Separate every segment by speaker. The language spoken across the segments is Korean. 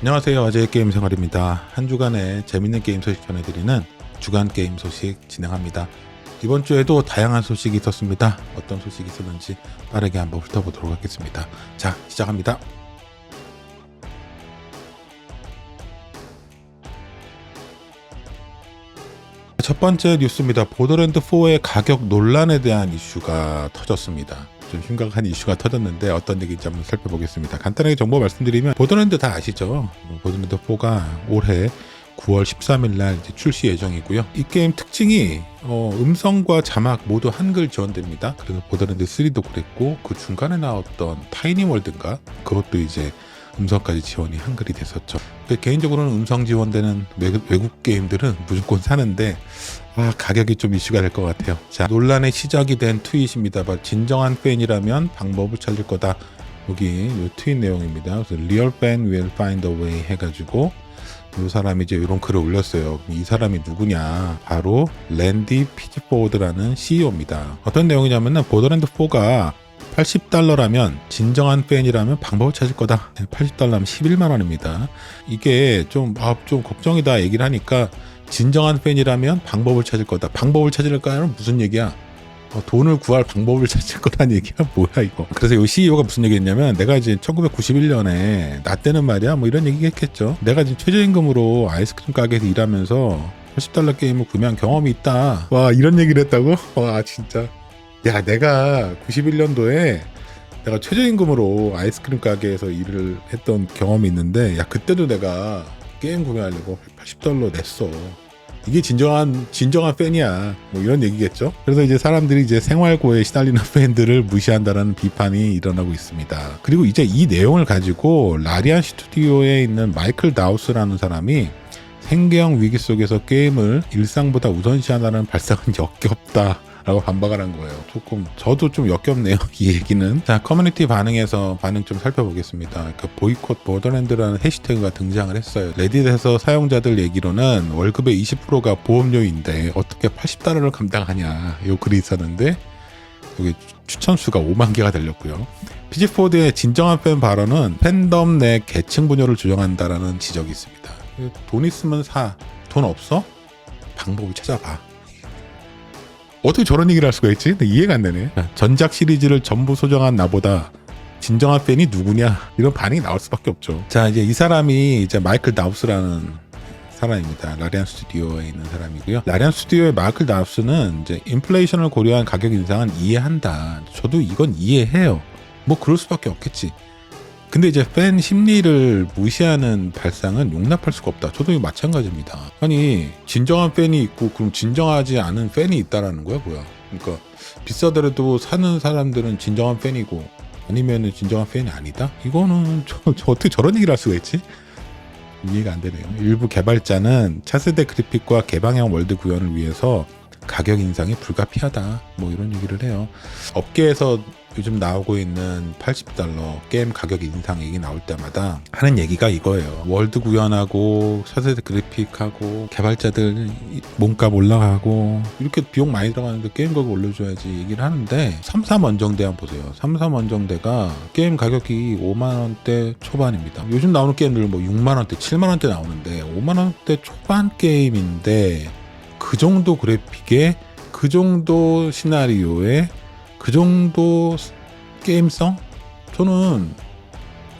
Speaker 1: 안녕하세요. 아재의 게임 생활입니다. 한 주간의 재밌는 게임 소식 전해드리는 주간 게임 소식 진행합니다. 이번 주에도 다양한 소식이 있었습니다. 어떤 소식이 있었는지 빠르게 한번 훑어보도록 하겠습니다. 자, 시작합니다. 첫 번째 뉴스입니다. 보더랜드 4의 가격 논란에 대한 이슈가 터졌습니다. 좀 심각한 이슈가 터졌는데 어떤 얘기인지 한번 살펴보겠습니다. 간단하게 정보 말씀드리면 보더랜드 다 아시죠? 보더랜드 4가 올해 9월 13일 날 출시 예정이고요. 이 게임 특징이 어, 음성과 자막 모두 한글 지원됩니다. 그래서 보더랜드 3도 그랬고 그 중간에 나왔던 타이니 월드인가 그것도 이제 음성까지 지원이 한글이 됐었죠. 개인적으로는 음성 지원되는 외국, 게임들은 무조건 사는데 아, 가격이 좀 이슈가 될 것 같아요. 자, 논란의 시작이 된 트윗입니다. 진정한 팬이라면 방법을 찾을 거다. 여기 이 트윗 내용입니다. 그래서 real fan will find a way 해가지고 이 사람이 이제 이런 글을 올렸어요. 이 사람이 누구냐? 바로 랜디 피지포드라는 CEO입니다. 어떤 내용이냐면은 보더랜드 4가 80달러라면 진정한 팬이라면 방법을 찾을 거다. 80달러면 11만 원입니다. 이게 좀, 아, 좀 걱정이다 얘기를 하니까 진정한 팬이라면 방법을 찾을 거다. 방법을 찾을까는 무슨 얘기야? 어, 돈을 구할 방법을 찾을 거란 얘기야 뭐야 이거 그래서 이 CEO가 무슨 얘기했냐면 내가 이제 1991년에 나 때는 말이야 뭐 이런 얘기 했겠죠 내가 지금 최저임금으로 아이스크림 가게에서 일하면서 80달러 게임을 구매한 경험이 있다 와 이런 얘기를 했다고? 와 진짜 야 내가 91년도에 내가 최저임금으로 아이스크림 가게에서 일을 했던 경험이 있는데 야 그때도 내가 게임 구매하려고 80달러 냈어. 이게 진정한 진정한 팬이야. 뭐 이런 얘기겠죠? 그래서 이제 사람들이 이제 생활고에 시달리는 팬들을 무시한다라는 비판이 일어나고 있습니다. 그리고 이제 이 내용을 가지고 라리안 스튜디오에 있는 마이클 다우스라는 사람이 생계형 위기 속에서 게임을 일상보다 우선시한다는 발상은 역겹다 라고 반박을 한 거예요. 조금 저도 좀 역겹네요. 이 얘기는. 자 커뮤니티 반응에서 반응 좀 살펴보겠습니다. 그 보이콧 보더랜드라는 해시태그가 등장을 했어요. 레딧에서 사용자들 얘기로는 월급의 20%가 보험료인데 어떻게 80달러를 감당하냐 요 글이 있었는데 여기 추천수가 5만 개가 달렸고요. 피지포드의 진정한 팬 발언은 팬덤 내 계층 분열을 조정한다라는 지적이 있습니다. 돈 있으면 사, 돈 없어? 방법을 찾아봐. 어떻게 저런 얘기를 할 수가 있지? 이해가 안 되네. 전작 시리즈를 전부 소정한 나보다 진정한 팬이 누구냐? 이런 반응이 나올 수밖에 없죠. 자, 이제 이 사람이 이제 마이클 다우스라는 사람입니다. 라리안 스튜디오에 있는 사람이고요. 라리안 스튜디오의 마이클 다우스는 이제 인플레이션을 고려한 가격 인상은 이해한다. 저도 이건 이해해요. 뭐 그럴 수밖에 없겠지. 근데 이제 팬 심리를 무시하는 발상은 용납할 수가 없다. 저도 마찬가지입니다. 아니 진정한 팬이 있고 그럼 진정하지 않은 팬이 있다라는 거야 뭐야? 그러니까 비싸더라도 사는 사람들은 진정한 팬이고 아니면은 진정한 팬이 아니다? 이거는 저, 저 어떻게 저런 얘기를 할 수가 있지? 이해가 안 되네요. 일부 개발자는 차세대 그래픽과 개방형 월드 구현을 위해서 가격 인상이 불가피하다. 뭐 이런 얘기를 해요. 업계에서 요즘 나오고 있는 80달러 게임 가격 인상 얘기 나올 때마다 하는 얘기가 이거예요. 월드 구현하고 차세대 그래픽하고 개발자들 몸값 올라가고 이렇게 비용 많이 들어가는데 게임 가격 올려줘야지 얘기를 하는데 33 원정대 한번 보세요. 33 원정대가 게임 가격이 5만 원대 초반입니다. 요즘 나오는 게임들 뭐 6만 원대, 7만 원대 나오는데 5만 원대 초반 게임인데 그 정도 그래픽에 그 정도 시나리오에 그 정도 게임성? 저는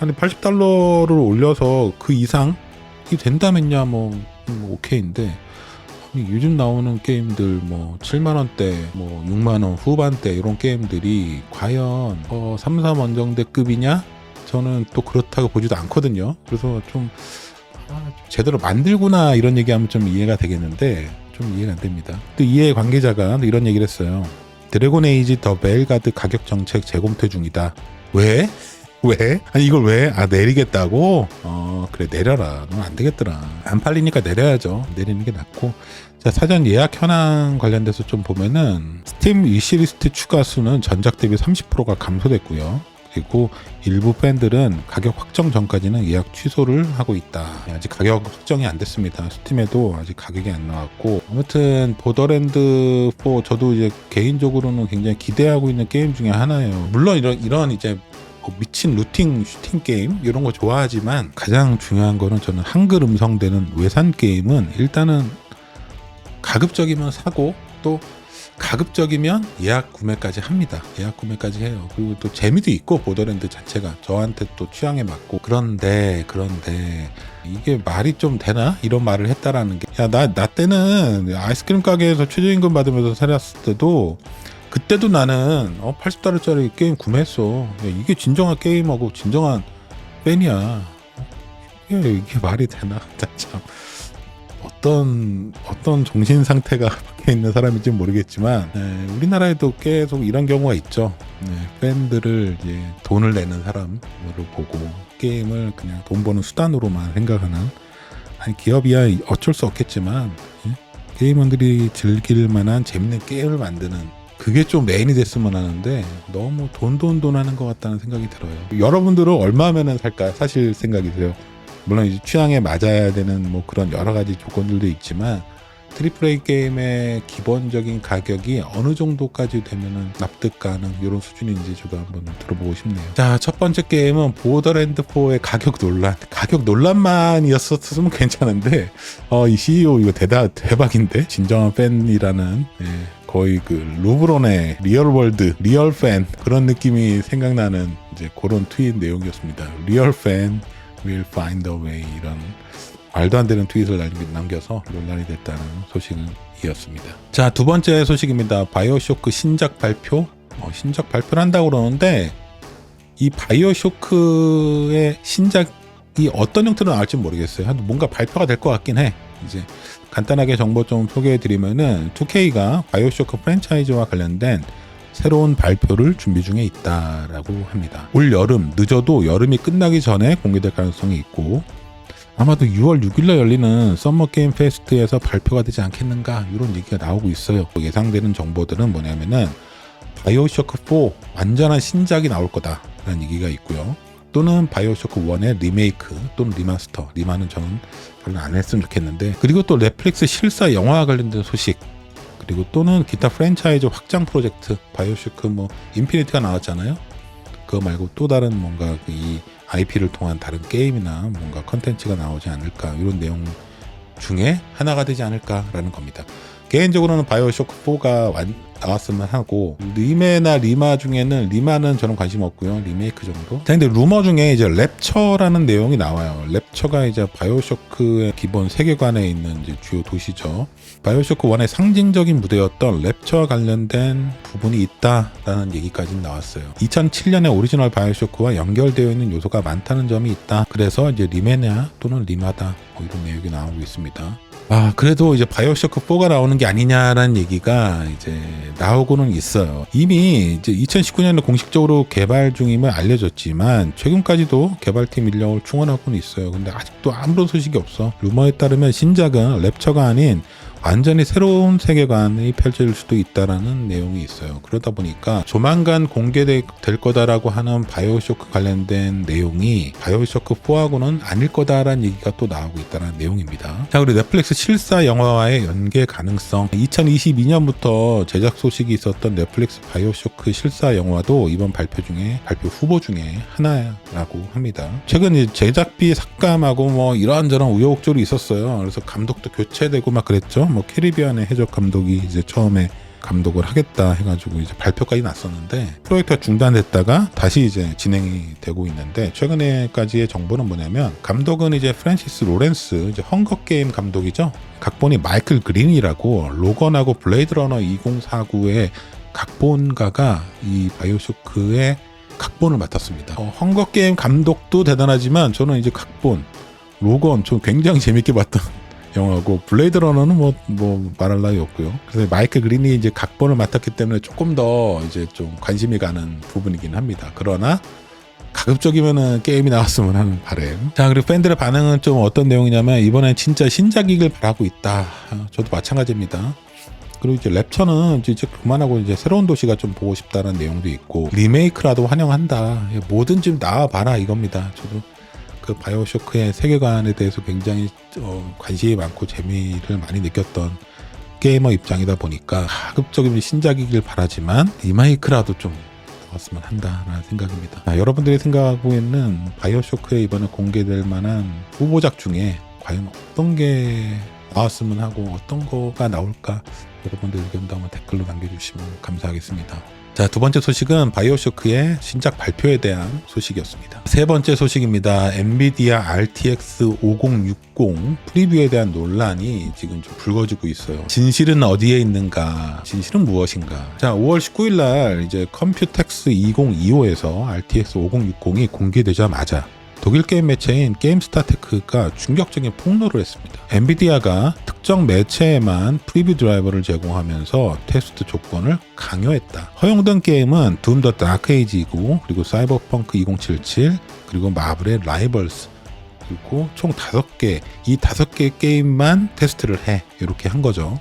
Speaker 1: 아니 80달러를 올려서 그 이상이 된다면야 뭐, 뭐 오케이인데 요즘 나오는 게임들 뭐 7만 원대, 뭐 6만 원 후반대 이런 게임들이 과연 어 3, 3 원정대급이냐? 저는 또 그렇다고 보지도 않거든요. 그래서 좀 아, 제대로 만들구나 이런 얘기하면 좀 이해가 되겠는데 좀 이해가 안 됩니다. 또 이해 관계자가 이런 얘기를 했어요. 드래곤 에이지 더 벨가드 가격 정책 재검토 중이다. 왜? 왜? 아니 이걸 왜? 아 내리겠다고? 어 그래 내려라. 넌 안 되겠더라. 안 팔리니까 내려야죠. 내리는 게 낫고. 자 사전 예약 현황 관련돼서 좀 보면은 스팀 위시리스트 추가 수는 전작 대비 30%가 감소됐고요. 그리고 일부 팬들은 가격 확정 전까지는 예약 취소를 하고 있다. 아직 가격 확정이 안 됐습니다. 스팀에도 아직 가격이 안 나왔고 아무튼 보더랜드 4 저도 이제 개인적으로는 굉장히 기대하고 있는 게임 중에 하나예요. 물론 이런 이런 이제 어, 미친 루팅 슈팅 게임 이런 거 좋아하지만 가장 중요한 거는 저는 한글 음성되는 외산 게임은 일단은 가급적이면 사고 또 가급적이면 예약 구매까지 합니다. 예약 구매까지 해요. 그리고 또 재미도 있고 보더랜드 자체가 저한테 또 취향에 맞고 그런데 그런데 이게 말이 좀 되나 이런 말을 했다라는 게 야 나나 때는 아이스크림 가게에서 최저임금 받으면서 살았을 때도 그때도 나는 어 80달러짜리 게임 구매했어. 야, 이게 진정한 게임하고 진정한 팬이야. 어, 이게, 이게 말이 되나? 참 어떤 어떤 정신 상태가 박혀 있는 사람인지 는 모르겠지만 네, 우리나라에도 계속 이런 경우가 있죠. 네, 팬들을 이제 돈을 내는 사람으로 보고 게임을 그냥 돈 버는 수단으로만 생각하는 아니 기업이야 어쩔 수 없겠지만 예? 게이머들이 즐길 만한 재밌는 게임을 만드는 그게 좀 메인이 됐으면 하는데 너무 돈 돈 돈 하는 것 같다는 생각이 들어요. 여러분들은 얼마면은 살까 사실 생각이 들어요. 물론 이제 취향에 맞아야 되는 뭐 그런 여러 가지 조건들도 있지만 트리플 A 게임의 기본적인 가격이 어느 정도까지 되면은 납득 가능 이런 수준인지 저도 한번 들어보고 싶네요. 자, 첫 번째 게임은 보더랜드 4의 가격 논란. 가격 논란만이었었으면 괜찮은데 어, 이 CEO 이거 대다 대박인데 진정한 팬이라는 예, 거의 그 루브론의 리얼월드 리얼 팬 그런 느낌이 생각나는 이제 그런 트윗 내용이었습니다. 리얼 팬 will find a way 이런 말도 안 되는 트윗을 남- 남겨서 논란이 됐다는 소식은 이었습니다. 자, 두 번째 소식입니다. 바이오쇼크 신작 발표. 어, 신작 발표를 한다고 그러는데 이 바이오쇼크의 신작이 어떤 형태로 나올지 모르겠어요. 한 뭔가 발표가 될 것 같긴 해. 이제 간단하게 정보 좀 소개해 드리면은 2K가 바이오쇼크 프랜차이즈와 관련된 새로운 발표를 준비 중에 있다라고 합니다. 올 여름 늦어도 여름이 끝나기 전에 공개될 가능성이 있고 아마도 6월 6일날 열리는 썸머 게임 페스트에서 발표가 되지 않겠는가 이런 얘기가 나오고 있어요. 예상되는 정보들은 뭐냐면은 바이오쇼크 4 완전한 신작이 나올 거다라는 얘기가 있고요. 또는 바이오쇼크 1의 리메이크 또는 리마스터 리마는 저는 별로 안 했으면 좋겠는데 그리고 또 넷플릭스 실사 영화와 관련된 소식 그리고 또는 기타 프랜차이즈 확장 프로젝트 바이오쇼크 뭐 인피니티가 나왔잖아요. 그거 말고 또 다른 뭔가 그이 IP를 통한 다른 게임이나 뭔가 컨텐츠가 나오지 않을까 이런 내용 중에 하나가 되지 않을까라는 겁니다. 개인적으로는 바이오쇼크 4가 완, 나왔으면 하고 리메나 리마 중에는 리마는 저는 관심 없고요 리메이크 정도. 자, 근데 루머 중에 이제 랩처라는 내용이 나와요. 랩처가 이제 바이오쇼크의 기본 세계관에 있는 이제 주요 도시죠. 바이오쇼크 1의 상징적인 무대였던 랩처와 관련된 부분이 있다라는 얘기까지 나왔어요. 2007년에 오리지널 바이오쇼크와 연결되어 있는 요소가 많다는 점이 있다. 그래서 이제 리메냐 또는 리마다 뭐 이런 내용이 나오고 있습니다. 아, 그래도 이제 바이오쇼크 4가 나오는 게 아니냐라는 얘기가 이제 나오고는 있어요. 이미 이제 2019년에 공식적으로 개발 중임을 알려졌지만 최근까지도 개발팀 인력을 충원하고는 있어요. 근데 아직도 아무런 소식이 없어. 루머에 따르면 신작은 랩처가 아닌 완전히 새로운 세계관이 펼쳐질 수도 있다라는 내용이 있어요. 그러다 보니까 조만간 공개될 거다라고 하는 바이오쇼크 관련된 내용이 바이오쇼크 4하고는 아닐 거다라는 얘기가 또 나오고 있다는 내용입니다. 자, 그리고 넷플릭스 실사 영화와의 연계 가능성. 2022년부터 제작 소식이 있었던 넷플릭스 바이오쇼크 실사 영화도 이번 발표 중에 발표 후보 중에 하나라고 합니다. 최근 이 제작비 삭감하고 뭐 이런저런 우여곡절이 있었어요. 그래서 감독도 교체되고 막 그랬죠. 뭐 캐리비안의 해적 감독이 이제 처음에 감독을 하겠다 해가지고 이제 발표까지 났었는데 프로젝트가 중단됐다가 다시 이제 진행이 되고 있는데 최근에까지의 정보는 뭐냐면 감독은 이제 프랜시스 로렌스 이제 헝거 게임 감독이죠. 각본이 마이클 그린이라고 로건하고 블레이드 러너 2049의 각본가가 이 바이오쇼크의 각본을 맡았습니다. 어, 헝거 게임 감독도 대단하지만 저는 이제 각본 로건 저 굉장히 재밌게 봤던 영화고 블레이드 러너는 뭐, 뭐 말할 나위 없고요. 그래서 마이클 그린이 이제 각본을 맡았기 때문에 조금 더 이제 좀 관심이 가는 부분이긴 합니다. 그러나 가급적이면은 게임이 나왔으면 하는 바램. 자, 그리고 팬들의 반응은 좀 어떤 내용이냐면 이번엔 진짜 신작이길 바라고 있다. 아, 저도 마찬가지입니다. 그리고 이제 랩처는 이제 그만하고 이제 새로운 도시가 좀 보고 싶다는 내용도 있고 리메이크라도 환영한다. 예, 뭐든 좀 나와봐라 이겁니다. 저도 그 바이오쇼크의 세계관에 대해서 굉장히 어, 관심이 많고 재미를 많이 느꼈던 게이머 입장이다 보니까 가급적이면 신작이길 바라지만 리메이크라도 좀 나왔으면 한다라는 생각입니다. 자, 여러분들이 생각하고 있는 바이오쇼크에 이번에 공개될 만한 후보작 중에 과연 어떤 게 나왔으면 하고 어떤 거가 나올까 여러분들 의견도 한번 댓글로 남겨주시면 감사하겠습니다. 자, 두 번째 소식은 바이오쇼크의 신작 발표에 대한 소식이었습니다. 세 번째 소식입니다. 엔비디아 RTX 5060 프리뷰에 대한 논란이 지금 좀 불거지고 있어요. 진실은 어디에 있는가? 진실은 무엇인가? 자, 5월 19일 날 이제 컴퓨텍스 2025에서 RTX 5060이 공개되자마자 독일 게임 매체인 게임스타테크가 충격적인 폭로를 했습니다. 엔비디아가 특정 매체에만 프리뷰 드라이버를 제공하면서 테스트 조건을 강요했다. 허용된 게임은 둠 더 다크에이지이고 그리고 사이버펑크 2077 그리고 마블의 라이벌스 그리고 총 5개 이 5개 게임만 테스트를 해 이렇게 한 거죠.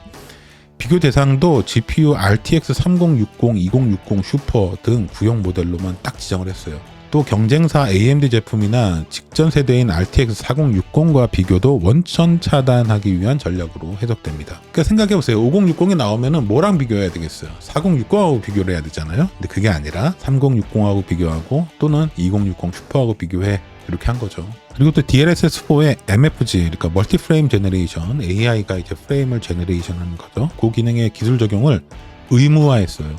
Speaker 1: 비교 대상도 GPU RTX 3060, 2060 슈퍼 등 구형 모델로만 딱 지정을 했어요. 또 경쟁사 AMD 제품이나 직전 세대인 RTX 4060과 비교도 원천 차단하기 위한 전략으로 해석됩니다. 그러니까 생각해 보세요. 5060이 나오면은 뭐랑 비교해야 되겠어요? 4060하고 비교를 해야 되잖아요. 근데 그게 아니라 3060하고 비교하고 또는 2060 슈퍼하고 비교해 이렇게 한 거죠. 그리고 또 DLSS4의 MFG, 그러니까 멀티 프레임 제너레이션, AI가 이제 프레임을 제너레이션 하는 거죠. 그 기능의 기술 적용을 의무화했어요.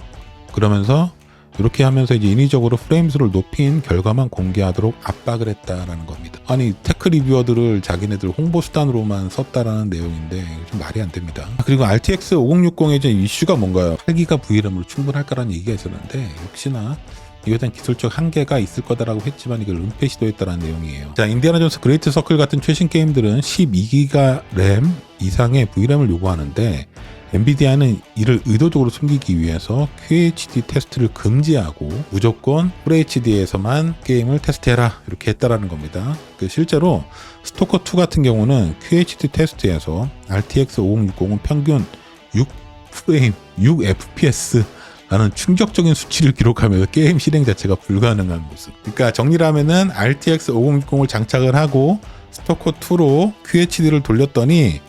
Speaker 1: 그러면서 이렇게 하면서 이제 인위적으로 프레임 수를 높인 결과만 공개하도록 압박을 했다라는 겁니다. 아니 테크 리뷰어들을 자기네들 홍보 수단으로만 썼다라는 내용인데 좀 말이 안 됩니다. 그리고 RTX 5060의 이제 이슈가 뭔가요? 8기가 VRAM으로 충분할까라는 얘기가 있었는데 역시나 이거에 대한 기술적 한계가 있을 거다라고 했지만 이걸 은폐 시도했다라는 내용이에요. 자, 인디아나 존스 그레이트 서클 같은 최신 게임들은 12기가 램 이상의 VRAM을 요구하는데 엔비디아는 이를 의도적으로 숨기기 위해서 QHD 테스트를 금지하고 무조건 FHD에서만 게임을 테스트해라 이렇게 했다라는 겁니다. 그 실제로 스토커 2 같은 경우는 QHD 테스트에서 RTX 5060은 평균 6프레임, 6fps 라는 충격적인 수치를 기록하면서 게임 실행 자체가 불가능한 모습. 그러니까 정리를 하면은 RTX 5060을 장착을 하고 스토커 2로 QHD를 돌렸더니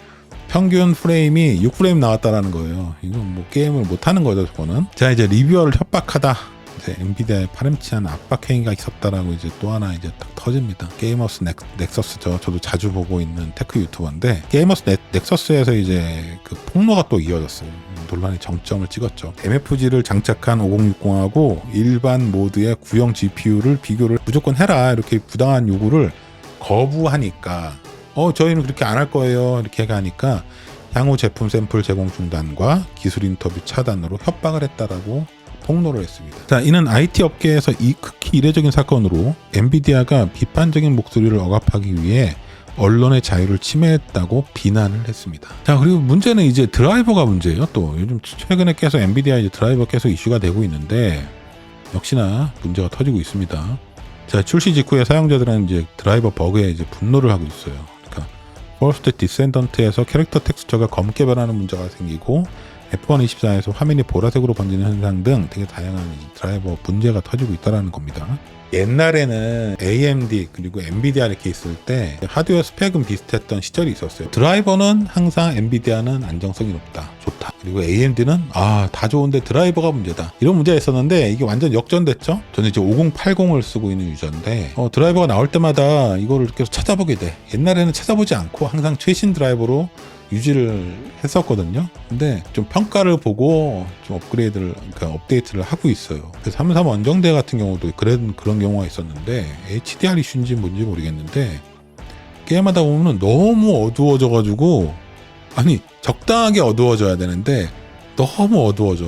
Speaker 1: 평균 프레임이 6프레임 나왔다라는 거예요. 이건 뭐 게임을 못 하는 거죠, 저거는. 자, 이제 리뷰어를 협박하다. 이제 엔비디아의 파렴치한 압박 행위가 있었다라고 이제 또 하나 이제 딱 터집니다. 게이머스 넥, 넥서스죠. 저도 자주 보고 있는 테크 유튜버인데 게이머스 넥, 넥서스에서 이제 그 폭로가 또 이어졌어요. 논란의 정점을 찍었죠. MFG를 장착한 5060하고 일반 모드의 구형 GPU를 비교를 무조건 해라 이렇게 부당한 요구를 거부하니까 어 저희는 그렇게 안 할 거예요 이렇게 하니까 향후 제품 샘플 제공 중단과 기술 인터뷰 차단으로 협박을 했다라고 폭로를 했습니다. 자, 이는 IT 업계에서 이 극히 이례적인 사건으로 엔비디아가 비판적인 목소리를 억압하기 위해 언론의 자유를 침해했다고 비난을 했습니다. 자, 그리고 문제는 이제 드라이버가 문제예요. 또 요즘 최근에 계속 엔비디아 이제 드라이버 계속 이슈가 되고 있는데 역시나 문제가 터지고 있습니다. 자, 출시 직후에 사용자들은 이제 드라이버 버그에 이제 분노를 하고 있어요. 퍼스트 디센던트에서 캐릭터 텍스처가 검게 변하는 문제가 생기고 F1 24에서 화면이 보라색으로 번지는 현상 등 되게 다양한 드라이버 문제가 터지고 있다는 겁니다. 옛날에는 AMD 그리고 엔비디아 이렇게 있을 때 하드웨어 스펙은 비슷했던 시절이 있었어요. 드라이버는 항상 엔비디아는 안정성이 높다, 좋다. 그리고 AMD는 아 다 좋은데 드라이버가 문제다. 이런 문제가 있었는데 이게 완전 역전됐죠. 저는 이제 5080을 쓰고 있는 유저인데 어, 드라이버가 나올 때마다 이거를 계속 찾아보게 돼. 옛날에는 찾아보지 않고 항상 최신 드라이버로 유지를 했었거든요. 근데 좀 평가를 보고 좀 업그레이드를, 그러니까 업데이트를 하고 있어요. 그33 원정대 같은 경우도 그런, 그런 경우가 있었는데, HDR 이슈인지 뭔지 모르겠는데, 게임하다 보면 너무 어두워져 가지고, 아니, 적당하게 어두워져야 되는데, 너무 어두워져.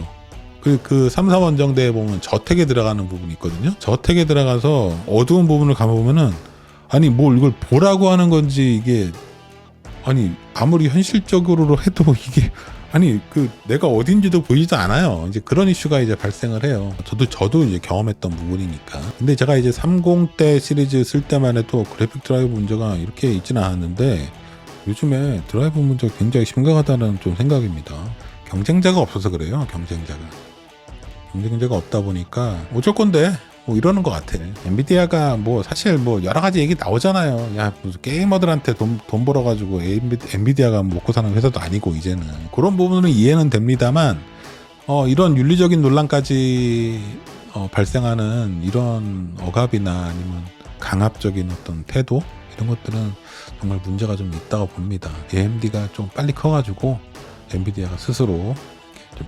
Speaker 1: 그, 그33 원정대에 보면 저택에 들어가는 부분이 있거든요. 저택에 들어가서 어두운 부분을 감아보면은, 아니, 뭘 이걸 보라고 하는 건지 이게 아니 아무리 현실적으로 해도 이게 아니 그 내가 어딘지도 보이지도 않아요. 이제 그런 이슈가 이제 발생을 해요. 저도 저도 이제 경험했던 부분이니까. 근데 제가 이제 30대 시리즈 쓸 때만 해도 그래픽 드라이브 문제가 이렇게 있지는 않았는데 요즘에 드라이브 문제가 굉장히 심각하다는 좀 생각입니다. 경쟁자가 없어서 그래요. 경쟁자가. 경쟁자가 없다 보니까 어쩔 건데 뭐 이러는 것 같아. 엔비디아가 뭐 사실 뭐 여러 가지 얘기 나오잖아요. 야 무슨 게이머들한테 돈, 돈 벌어가지고 엔비디 아가 먹고 사는 회사도 아니고 이제는 그런 부분은 이해는 됩니다만 어 이런 윤리적인 논란까지 어, 발생하는 이런 억압이나 아니면 강압적인 어떤 태도 이런 것들은 정말 문제가 좀 있다고 봅니다. AMD가 좀 빨리 커가지고 엔비디아가 스스로 좀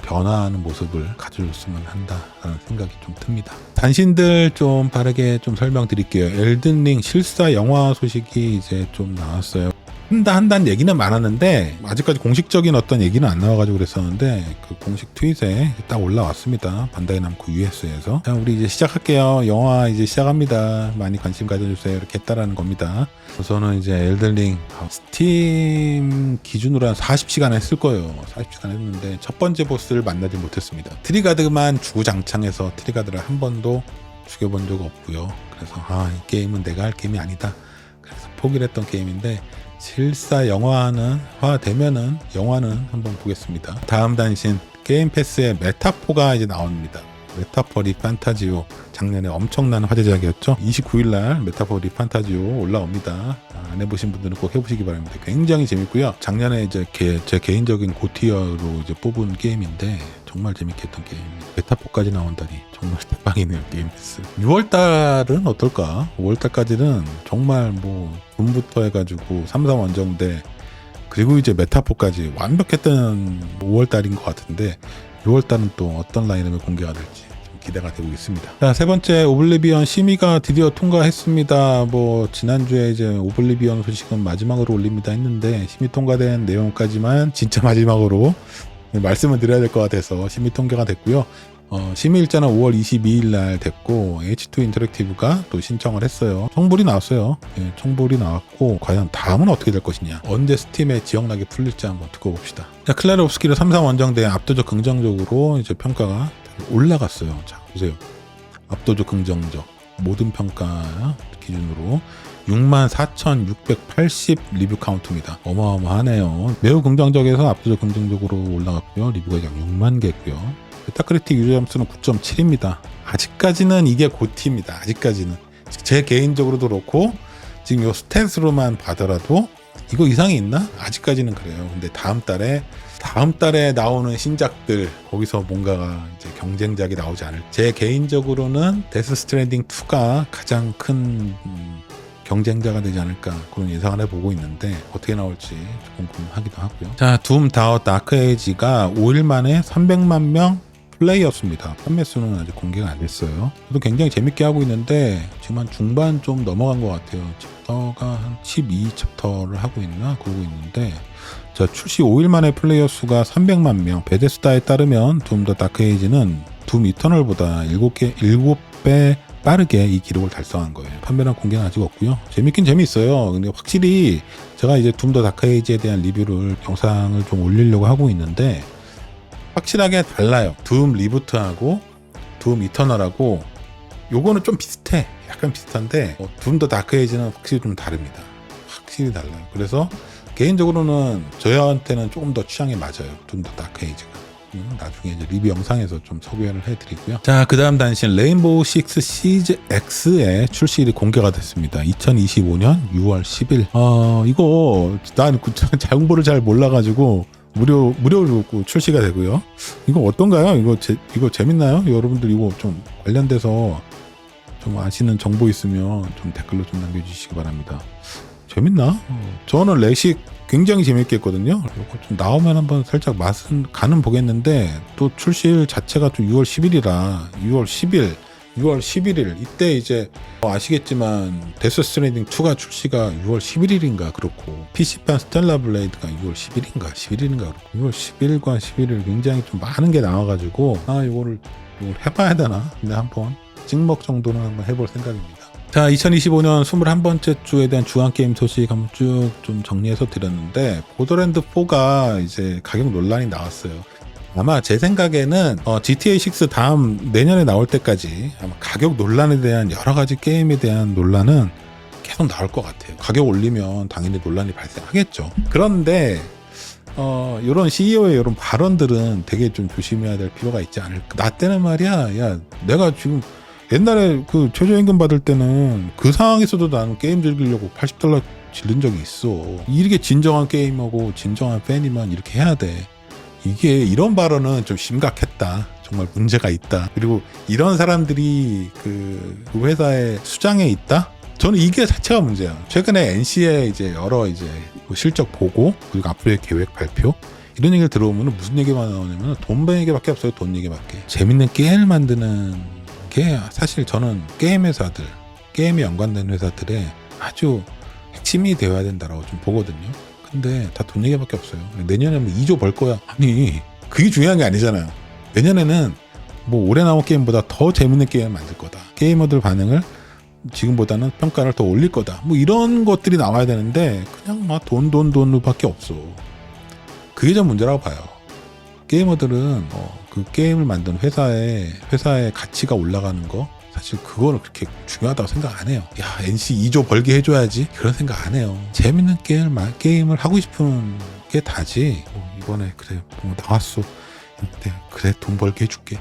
Speaker 1: 변화하는 모습을 가져줬으면 한다라는 생각이 좀 듭니다. 단신들 좀 빠르게 좀 설명드릴게요. 엘든링 실사 영화 소식이 이제 좀 나왔어요. 한다 한다는 얘기는 많았는데 아직까지 공식적인 어떤 얘기는 안 나와가지고 그랬었는데 그 공식 트윗에 딱 올라왔습니다. 반다이 남코 US에서 자 우리 이제 시작할게요. 영화 이제 시작합니다. 많이 관심 가져주세요. 이렇게 했다라는 겁니다. 우선은 이제 엘든링 스팀 기준으로 한 40시간 했을 거예요. 40시간 했는데 첫 번째 보스를 만나지 못했습니다. 트리가드만 주구장창해서 트리가드를 한 번도 죽여본 적 없고요. 그래서 아 이 게임은 내가 할 게임이 아니다. 그래서 포기를 했던 게임인데 실사 영화는 화 되면은 영화는 한번 보겠습니다. 다음 단신 게임 패스의 메타포가 이제 나옵니다. 메타포 리 판타지오 작년에 엄청난 화제작이었죠. 29일 날 메타포 리 판타지오 올라옵니다. 아, 안 해보신 분들은 꼭 해보시기 바랍니다. 굉장히 재밌고요. 작년에 이제 개- 제 개인적인 고티어로 이제 뽑은 게임인데 정말 재밌게 했던 게임. 메타포까지 나온다니 정말 대박이네요 게임 패스. 6월 달은 어떨까? 5월 달까지는 정말 뭐 붐부터 해가지고 삼성 원정대 그리고 이제 메타포까지 완벽했던 5월 달인 것 같은데 6월 달은 또 어떤 라인업이 공개가 될지 좀 기대가 되고 있습니다. 자, 세 번째 오블리비언 심의가 드디어 통과했습니다. 뭐 지난주에 이제 오블리비언 소식은 마지막으로 올립니다 했는데 심의 통과된 내용까지만 진짜 마지막으로 말씀을 드려야 될 것 같아서 심의 통과가 됐고요. 어, 심의 일자는 5월 22일 날 됐고 H2 인터랙티브가 또 신청을 했어요. 청불이 나왔어요. 예, 청불이 나왔고 과연 다음은 어떻게 될 것이냐. 언제 스팀에 지역락이 풀릴지 한번 듣고 봅시다. 자, 클라르옵스키를 3상 원정대 압도적 긍정적으로 이제 평가가 올라갔어요. 자, 보세요. 압도적 긍정적 모든 평가 기준으로 64,680 리뷰 카운트입니다. 어마어마하네요. 매우 긍정적에서 압도적 긍정적으로 올라갔고요. 리뷰가 약 6만 개고요. 메타크리틱 유저 점수는 9.7입니다. 아직까지는 이게 고티입니다. 아직까지는 제 개인적으로도 그렇고 지금 요 스탯으로만 봐더라도 이거 이상이 있나? 아직까지는 그래요. 근데 다음 달에 다음 달에 나오는 신작들 거기서 뭔가가 이제 경쟁작이 나오지 않을. 제 개인적으로는 데스 스트랜딩 2가 가장 큰 음, 경쟁자가 되지 않을까 그런 예상을 해보고 있는데 어떻게 나올지 궁금하기도 하고요. 자, 둠 다워 다크 에이지가 5일 만에 300만 명 플레이였습니다. 판매 수는 아직 공개가 안 됐어요. 저도 굉장히 재밌게 하고 있는데 지금 한 중반 좀 넘어간 것 같아요. 챕터가 한 12 챕터를 하고 있나 그러고 있는데 자 출시 5일 만에 플레이어 수가 300만 명. 베데스다에 따르면 둠 더 다크 에이지는 둠 이터널보다 7개 7배 빠르게 이 기록을 달성한 거예요. 판매량 공개는 아직 없고요. 재밌긴 재밌어요. 근데 확실히 제가 이제 둠더 다크 에이지에 대한 리뷰를 영상을 좀 올리려고 하고 있는데 확실하게 달라요. 둠 리부트하고 둠 이터널하고 요거는 좀 비슷해. 약간 비슷한데 둠더 다크 에이지는 확실히 좀 다릅니다. 확실히 달라요. 그래서 개인적으로는 저한테는 조금 더 취향이 맞아요. 둠더 다크 에이지가. 음, 나중에 이제 리뷰 영상에서 좀 소개를 해드리고요. 자, 그 다음 단신 레인보우 6 시즈 X의 출시일이 공개가 됐습니다. 2025년 6월 10일. 어, 이거 난 그- 잘 홍보를 잘 몰라가지고 무료 무료로 출시가 되고요. 이거 어떤가요? 이거 제, 이거 재밌나요? 여러분들 이거 좀 관련돼서 좀 아시는 정보 있으면 좀 댓글로 좀 남겨주시기 바랍니다. 재밌나? 어, 저는 레식 굉장히 재밌게 했거든요. 이거 좀 나오면 한번 살짝 맛은 가는 보겠는데 또 출시일 자체가 좀 6월 10일이라 6월 10일 6월 11일 이때 이제 뭐 아시겠지만 데스 스트레이딩 2가 출시가 6월 11일인가 그렇고 PC판 스텔라 블레이드가 6월 10일인가 11일인가 그렇고 6월 10일과 11일 굉장히 좀 많은 게 나와가지고 아 이거를 이걸 해봐야 되나 근데 한번 찍먹 정도는 한번 해볼 생각입니다. 자, 2025년 21번째 주에 대한 주간 게임 소식 한번 쭉 좀 정리해서 드렸는데 보더랜드 4가 이제 가격 논란이 나왔어요. 아마 제 생각에는 어, GTA 6 다음 내년에 나올 때까지 아마 가격 논란에 대한 여러 가지 게임에 대한 논란은 계속 나올 것 같아요. 가격 올리면 당연히 논란이 발생하겠죠. 그런데 어, 이런 CEO의 이런 발언들은 되게 좀 조심해야 될 필요가 있지 않을까. 나 때는 말이야, 야, 내가 지금 옛날에 그 최저임금 받을 때는 그 상황에서도 나는 게임 즐기려고 80달러 질른 적이 있어. 이렇게 진정한 게임하고 진정한 팬이면 이렇게 해야 돼. 이게 이런 발언은 좀 심각했다. 정말 문제가 있다. 그리고 이런 사람들이 그 회사의 수장에 있다? 저는 이게 자체가 문제야. 최근에 NC의 이제 여러 이제 뭐 실적 보고 그리고 앞으로의 계획 발표 이런 얘기를 들어보면 무슨 얘기만 나오냐면 돈 얘기밖에 없어요. 돈 얘기밖에. 재밌는 게임을 만드는 게 사실 저는 게임 회사들, 게임에 연관된 회사들의 아주 핵심이 되어야 된다라고 좀 보거든요. 근데 다 돈 얘기밖에 없어요. 내년에 뭐 2조 벌 거야. 아니 그게 중요한 게 아니잖아요. 내년에는 뭐 올해 나온 게임보다 더 재밌는 게임을 만들 거다. 게이머들 반응을 지금보다는 평가를 더 올릴 거다. 뭐 이런 것들이 나와야 되는데 그냥 막 돈 돈 돈밖에 없어. 그게 좀 문제라고 봐요. 게이머들은 어, 그 게임을 만든 회사의 회사의 가치가 올라가는 거 사실 그거는 그렇게 중요하다고 생각 안 해요. 야 NC 2조 벌게 해줘야지 그런 생각 안 해요. 재밌는 게임을 마- 게임을 하고 싶은 게 다지. 어, 이번에 그래 뭐 나왔어. 근데 그래 돈 벌게 해줄게.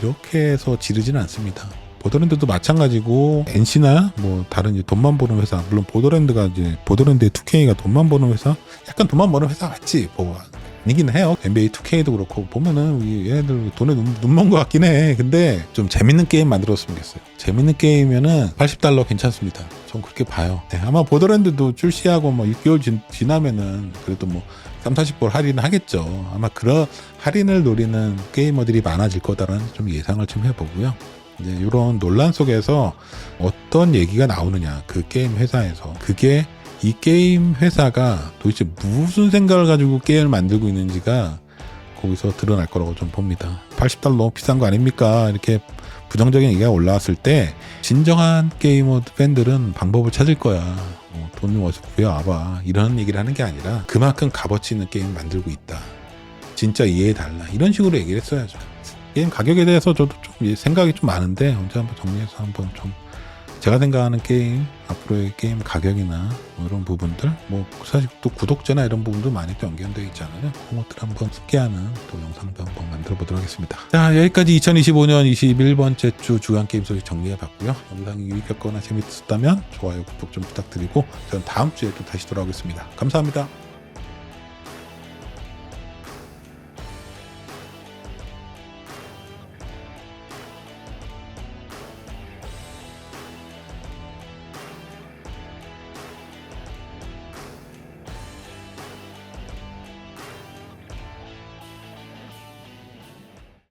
Speaker 1: 이렇게 해서 지르지는 않습니다. 보더랜드도 마찬가지고 NC나 뭐 다른 이제 돈만 버는 회사 물론 보더랜드가 이제 보더랜드의 2K가 돈만 버는 회사 약간 돈만 버는 회사 같지 뭐 아니긴 해요. NBA 2K도 그렇고 보면은 이 얘네들 돈에 눈, 눈먼 것 같긴 해. 근데 좀 재밌는 게임 만들었으면 좋겠어요. 재밌는 게임이면은 80달러 괜찮습니다. 전 그렇게 봐요. 네, 아마 보더랜드도 출시하고 뭐 6개월 지, 지나면은 그래도 뭐 3, 40불 할인 하겠죠. 아마 그런 할인을 노리는 게이머들이 많아질 거다라는 좀 예상을 좀 해보고요. 이제 이런 논란 속에서 어떤 얘기가 나오느냐 그 게임 회사에서. 그게 이 게임 회사가 도대체 무슨 생각을 가지고 게임을 만들고 있는지가 거기서 드러날 거라고 좀 봅니다. 80달러 너무 비싼 거 아닙니까? 이렇게 부정적인 얘기가 올라왔을 때 진정한 게이머 팬들은 방법을 찾을 거야. 어, 돈을 어디서 구해와봐. 이런 얘기를 하는 게 아니라 그만큼 값어치 있는 게임 만들고 있다. 진짜 이해해달라. 이런 식으로 얘기를 했어야죠. 게임 가격에 대해서 저도 좀 생각이 좀 많은데 언제 한번 정리해서 한번 좀 제가 생각하는 게임 앞으로의 게임 가격이나 뭐 이런 부분들 뭐 사실 또 구독자나 이런 부분도 많이 또 연결되어 있잖아요 그런 것들 한번 소개하는 또 영상도 한번 만들어 보도록 하겠습니다. 자 여기까지 2025년 21번째 주 주간 게임 소식 정리해 봤고요. 영상이 유익했거나 재밌었다면 좋아요 구독 좀 부탁드리고 저는 다음 주에 또 다시 돌아오겠습니다. 감사합니다